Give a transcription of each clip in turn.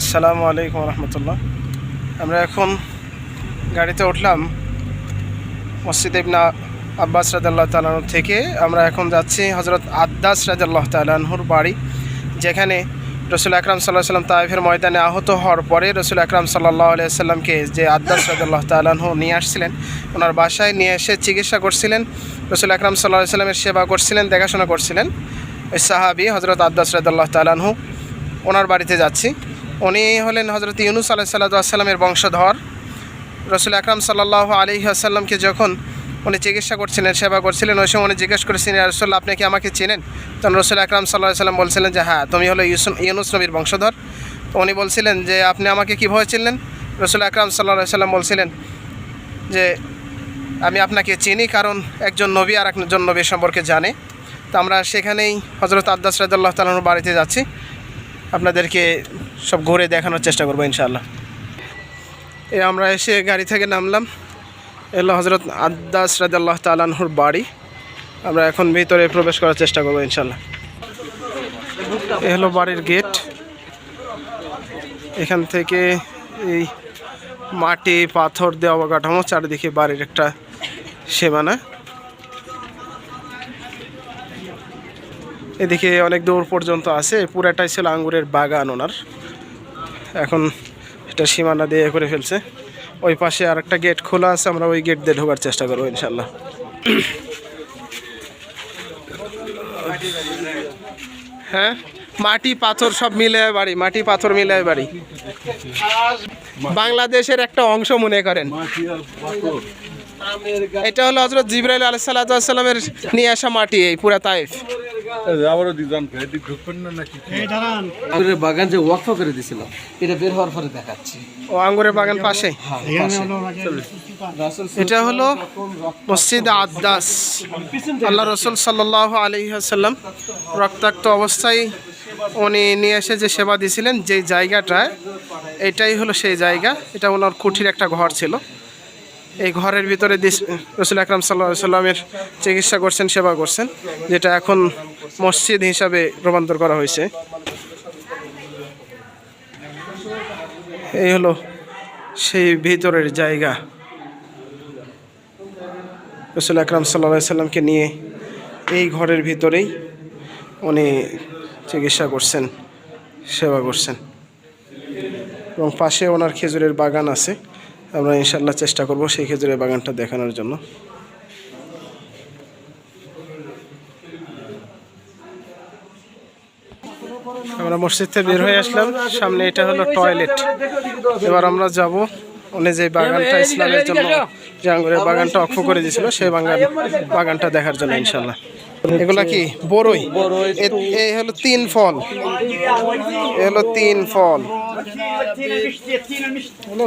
আসসালামু আলাইকুম রহমতুল্লাহ। আমরা এখন গাড়িতে উঠলাম মসজিদ ইবনা আব্বাস রাজাল্লাহ তালাহ থেকে। আমরা এখন যাচ্ছি হজরত আদ্দাস রাজাল্লাহ তালাহুর বাড়ি, যেখানে রসুল আকরাম সাল্লাহ সাল্লাম তাইফের ময়দানে আহত হওয়ার পরে রসুল আকরাম সাল্লাহ আলিয়াল্লামকে যে আদ্দাস রাজাল্লাহ তালাহু নিয়ে আসছিলেন, ওনার বাসায় নিয়ে এসে চিকিৎসা করছিলেন, রসুল আকরাম সাল্লাহ সাল্লামের সেবা করছিলেন, দেখাশোনা করছিলেন। ওই সাহাবি হজরত আদ্দাস রাজাল্লাহ তালাহু ওনার বাড়িতে যাচ্ছি। উনি হলেন হজরত ইউনুস আলাহ সাল্লামের বংশধর। রসুল আকরাম সাল্লাহ আলী আসাল্লামকে যখন উনি চিকিৎসা করছিলেন, সেবা করছিলেন, ওই সময় উনি জিজ্ঞেস করেছিলেন রসুল্লাহ আপনি কি আমাকে চেনেন? তখন রসুল আকরাম সাল্লাহ সাল্লাম বলছিলেন যে হ্যাঁ তুমি হলো ইউনুস নবীর বংশধর। তো উনি বলছিলেন যে, আপনি আমাকে কীভাবে চিনলেন? রসুল আকরাম সাল্লাহ সাল্লাম বলছিলেন যে, আমি আপনাকে চিনি কারণ একজন নবী আর একজন নবী সম্পর্কে জানে। তো আমরা সেখানেই হজরত আদ্দাস রাজাল্লাহ তালানোর বাড়িতে যাচ্ছি। আপনাদেরকে সব ঘুরে দেখানোর চেষ্টা করব ইনশাল্লাহ এ আমরা এসে গাড়ি থেকে নামলাম। এলো হজরত আদ্দাস রাজাল্লাহ তালানহুর বাড়ি। আমরা এখন ভিতরে প্রবেশ করার চেষ্টা করব ইনশাল্লাহ এ হলো বাড়ির গেট। এখান থেকে এই মাটি, পাথর দেওয়া অবকাঠামো, চারিদিকে বাড়ির একটা সীমানা। এদিকে অনেক দূর পর্যন্ত আছে। পুরাটাই ছিল আঙ্গুরের বাগান ওনার। এখন এটা সীমানা দিয়ে করে ফেলছে। ওই পাশে আর একটা গেট খোলা আছে, আমরা ওই গেট দিয়ে ঢোকার চেষ্টা করব ইনশাল্লাহ হ্যাঁ মাটি, পাথর সব মিলে বাড়ি, মাটি, পাথর মিলে বাড়ি। বাংলাদেশের একটা অংশ মনে করেন। এটা হলো হজরত জিব্রাইল আলাইসাল্লামের নিয়ে আসা মাটি, এই পুরা তাইফ বাগান যে ওয়াকফ করে দিছিল এটা বের হওয়ার পরে দেখাচ্ছি। ও আঙ্গুরের বাগান পাশে? এটা হলো মসজিদ আদাস আল্লাহ রসুল সাল্লাহ আলহিহাসাল্লাম রক্তাক্ত অবস্থায় উনি নিয়ে এসে যে সেবা দিয়েছিলেন যে জায়গাটায় এটাই হলো সেই জায়গা। এটা ওনার কুঠির একটা ঘর ছিল। এই ঘরের ভিতরে দিস- রসুল আকরাম সাল্লা সাল্লামের চিকিৎসা করছেন সেবা করছেন যেটা এখন মসজিদ হিসাবে রূপান্তর করা হয়েছে। এই হলো সেই ভিতরের জায়গা। রসুল আকরাম সাল্লা সাল্লামকে নিয়ে এই ঘরের ভিতরেই উনি চিকিৎসা করছেন, সেবা করছেন। এবং পাশে ওনার খেজুরের বাগান আছে। আমরা ইনশাল্লাহ চেষ্টা করব সেই খেজুরের বাগানটা দেখানোর জন্য। আমরা মসজিদ থেকে বের হয়ে আসলাম। সামনে এটা হলো টয়লেট এবার আমরা যাব উনি যে বাগানটা ইসলামের জন্য যে আঙ্গুরের বাগানটা অক্ষ করে দিয়েছিল সেই বাগান বাগানটা দেখার জন্য ইনশাল্লাহ এগুলা কি? বড়ই এ- এই হলো তিন ফল। এ হলো তিন ফল। হলো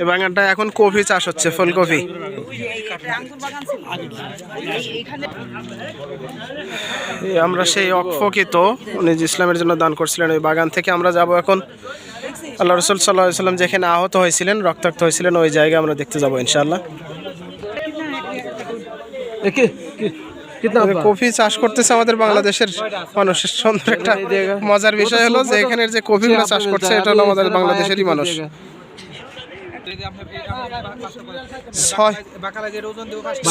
এই বাগানটা এখন কফি চাষ হচ্ছে ফুলকপি। আমরা সেই অক্ষকিত উনি ইসলামের জন্য দান করছিলেন ওই বাগান থেকে আমরা যাব এখন। আল্লাহ রসুল সাল্লাহ সাল্লাম যেখানে আহত হয়েছিলেন রক্তাক্ত হয়েছিলেন ওই জায়গায় আমরা দেখতে যাব ইনশাল্লাহ কফি চাষ করতেছে আমাদের বাংলাদেশের মানুষের সুন্দর একটা মজার বিষয় হলো যে এখানের যে কফিগুলো চাষ করছে এটা হলো আমাদের বাংলাদেশেরই মানুষ।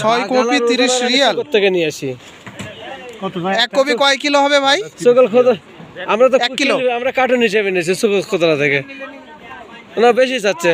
ছয় কপি তিরিশ রিয়াল। থেকে নিয়ে আসি? এক কপি কয় কিলো হবে ভাই? সকল খোদা আমরা তো এক কিলো? আমরা কার্টুন হিসেবে নিয়েছি সুকল খোদরা থেকে। না বেশি চাচ্ছে